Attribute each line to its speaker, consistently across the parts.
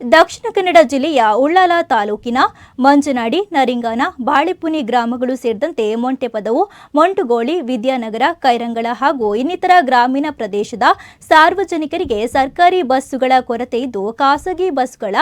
Speaker 1: ದಕ್ಷಿಣ ಕನ್ನಡ ಜಿಲ್ಲೆಯ ಉಳ್ಳಾಲ ತಾಲೂಕಿನ ಮಂಜನಾಡಿ, ನರಿಂಗಾನ, ಬಾಳೆಪುನಿ ಗ್ರಾಮಗಳು ಸೇರಿದಂತೆ ಮೊಂಟೆಪದವು ಮೊಂಟುಗೋಳಿ, ವಿದ್ಯಾನಗರ, ಕೈರಂಗಳ ಹಾಗೂ ಇನ್ನಿತರ ಗ್ರಾಮೀಣ ಪ್ರದೇಶದ ಸಾರ್ವಜನಿಕರಿಗೆ ಸರ್ಕಾರಿ ಬಸ್ಸುಗಳ ಕೊರತೆ ಇದ್ದು, ಖಾಸಗಿ ಬಸ್ಗಳ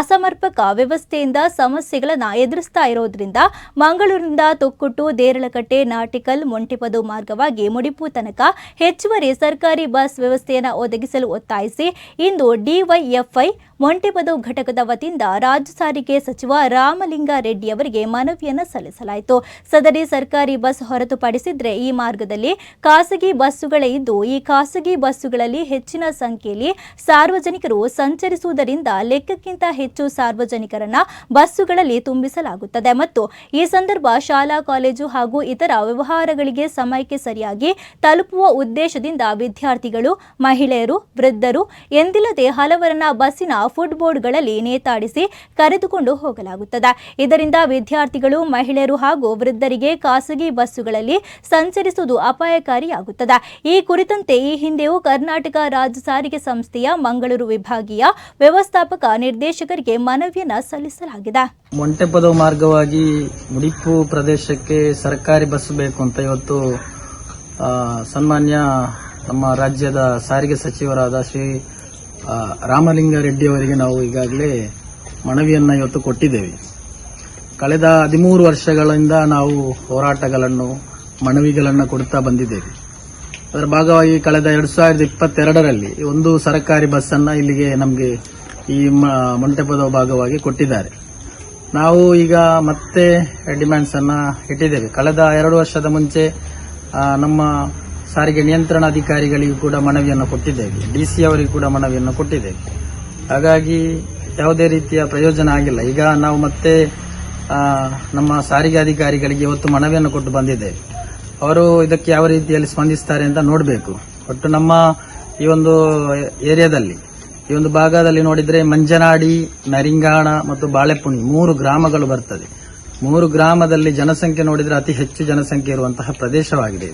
Speaker 1: ಅಸಮರ್ಪಕ ವ್ಯವಸ್ಥೆಯಿಂದ ಸಮಸ್ಯೆಗಳನ್ನು ಎದುರಿಸ್ತಾ ಇರೋದ್ರಿಂದ ಮಂಗಳೂರಿನಿಂದ ತೊಕ್ಕುಟ್ಟು, ದೇರಳಕಟ್ಟೆ, ನಾಟಿಕಲ್ ಮೊಂಟೆಪದು ಮಾರ್ಗವಾಗಿ ಮುಡಿಪು ತನಕ ಹೆಚ್ಚುವರಿ ಸರ್ಕಾರಿ ಬಸ್ ವ್ಯವಸ್ಥೆಯನ್ನು ಒದಗಿಸಲು ಒತ್ತಾಯಿಸಿ, ಇಂದು ಡಿವೈಎಫ್ಐ ಮೊಂಟೆಪದು ಘಟಕದ ವತಿಯಿಂದ ರಾಜ್ಯ ಸಾರಿಗೆ ಸಚಿವ ರಾಮಲಿಂಗಾರೆಡ್ಡಿ ಅವರಿಗೆ ಮನವಿಯನ್ನು ಸಲ್ಲಿಸಲಾಯಿತು. ಸದರಿ ಸರ್ಕಾರಿ ಬಸ್ ಹೊರತುಪಡಿಸಿದ್ರೆ ಈ ಮಾರ್ಗದಲ್ಲಿ ಖಾಸಗಿ ಬಸ್ಸುಗಳೇ ಇದ್ದು, ಈ ಖಾಸಗಿ ಬಸ್ಸುಗಳಲ್ಲಿ ಹೆಚ್ಚಿನ ಸಂಖ್ಯೆಯಲ್ಲಿ ಸಾರ್ವಜನಿಕರು ಸಂಚರಿಸುವುದರಿಂದ ಲೆಕ್ಕಕ್ಕಿಂತ ಹೆಚ್ಚು ಸಾರ್ವಜನಿಕರನ್ನ ಬಸ್ಸುಗಳಲ್ಲಿ ತುಂಬಿಸಲಾಗುತ್ತದೆ. ಮತ್ತು ಈ ಸಂದರ್ಭ ಶಾಲಾ, ಕಾಲೇಜು ಹಾಗೂ ಇತರ ವ್ಯವಹಾರಗಳಿಗೆ ಸಮಯಕ್ಕೆ ಸರಿಯಾಗಿ ತಲುಪುವ ಉದ್ದೇಶದಿಂದ ವಿದ್ಯಾರ್ಥಿಗಳು, ಮಹಿಳೆಯರು, ವೃದ್ಧರು ಎಂದಿಲ್ಲದೆ ಹಲವರನ್ನ ಬಸ್ಸಿನ ಫುಡ್ ಬೋರ್ಡ್ಗಳಲ್ಲಿ ನೇತಾಡಿಸಿ ಕರೆದುಕೊಂಡು ಹೋಗಲಾಗುತ್ತದೆ. ಇದರಿಂದ ವಿದ್ಯಾರ್ಥಿಗಳು, ಮಹಿಳೆಯರು ಹಾಗೂ ವೃದ್ಧರಿಗೆ ಖಾಸಗಿ ಬಸ್ಸುಗಳಲ್ಲಿ ಸಂಚರಿಸುವುದು ಅಪಾಯಕಾರಿಯಾಗುತ್ತದೆ. ಈ ಕುರಿತಂತೆ ಈ ಹಿಂದೆಯೂ ಕರ್ನಾಟಕ ರಾಜ್ಯ ಸಾರಿಗೆ ಸಂಸ್ಥೆಯ ಮಂಗಳೂರು ವಿಭಾಗೀಯ ವ್ಯವಸ್ಥಾಪಕ ನಿರ್ದೇಶಕರಿಗೆ ಮನವಿಯನ್ನ ಸಲ್ಲಿಸಲಾಗಿದೆ.
Speaker 2: ಮೊಂಟೆಪದ ಮಾರ್ಗವಾಗಿ ಮುಡಿಪು ಪ್ರದೇಶಕ್ಕೆ ಸರ್ಕಾರಿ ಬಸ್ ಬೇಕು ಅಂತ ಇವತ್ತು ಸನ್ಮಾನ್ಯ ನಮ್ಮ ರಾಜ್ಯದ ಸಾರಿಗೆ ಸಚಿವರಾದ ಶ್ರೀ ಆ, ರಾಮಲಿಂಗ ರೆಡ್ಡಿ ಅವರಿಗೆ ನಾವು ಈಗಾಗಲೇ ಮನವಿಯನ್ನು ಇವತ್ತು ಕೊಟ್ಟಿದ್ದೇವೆ. ಕಳೆದ ಹದಿಮೂರು ವರ್ಷಗಳಿಂದ ನಾವು ಹೋರಾಟಗಳನ್ನು ಮನವಿಗಳನ್ನು ಕೊಡ್ತಾ ಬಂದಿದ್ದೇವೆ. ಅದರ ಭಾಗವಾಗಿ ಕಳೆದ ಎರಡು ಸಾವಿರದ ಇಪ್ಪತ್ತೆರಡರಲ್ಲಿ ಒಂದು ಸರ್ಕಾರಿ ಬಸ್ಸನ್ನು ಇಲ್ಲಿಗೆ ನಮಗೆ ಈ ಮಂಟಪದ ಭಾಗವಾಗಿ ಕೊಟ್ಟಿದ್ದಾರೆ. ನಾವು ಈಗ ಮತ್ತೆ ಡಿಮ್ಯಾಂಡ್ಸ್ ಅನ್ನ ಇಟ್ಟಿದ್ದೇವೆ. ಕಳೆದ ಎರಡು ವರ್ಷದ ಮುಂಚೆ ನಮ್ಮ ಸಾರಿಗೆ ನಿಯಂತ್ರಣ ಅಧಿಕಾರಿಗಳಿಗೂ ಕೂಡ ಮನವಿಯನ್ನು ಕೊಟ್ಟಿದ್ದೇವೆ. ಡಿಸಿ ಅವರಿಗೂ ಕೂಡ ಮನವಿಯನ್ನು ಕೊಟ್ಟಿದ್ದೇವೆ. ಹಾಗಾಗಿ ಯಾವುದೇ ರೀತಿಯ ಪ್ರಯೋಜನ ಆಗಿಲ್ಲ. ಈಗ ನಾವು ಮತ್ತೆ ನಮ್ಮ ಸಾರಿಗೆ ಅಧಿಕಾರಿಗಳಿಗೆ ಇವತ್ತು ಮನವಿಯನ್ನು ಕೊಟ್ಟು ಬಂದಿದ್ದೇವೆ. ಅವರು ಇದಕ್ಕೆ ಯಾವ ರೀತಿಯಲ್ಲಿ ಸ್ಪಂದಿಸ್ತಾರೆ ಅಂತ ನೋಡಬೇಕು. ಒಟ್ಟು ನಮ್ಮ ಈ ಒಂದು ಏರಿಯಾದಲ್ಲಿ, ಈ ಒಂದು ಭಾಗದಲ್ಲಿ ನೋಡಿದರೆ ಮಂಜನಾಡಿ, ನರಿಂಗಾಣ ಮತ್ತು ಬಾಳೆಪುಣಿ ಮೂರು ಗ್ರಾಮಗಳು ಬರ್ತದೆ. ಮೂರು ಗ್ರಾಮದಲ್ಲಿ ಜನಸಂಖ್ಯೆ ನೋಡಿದರೆ ಅತಿ ಹೆಚ್ಚು ಜನಸಂಖ್ಯೆ ಇರುವಂತಹ ಪ್ರದೇಶವಾಗಿದೆ.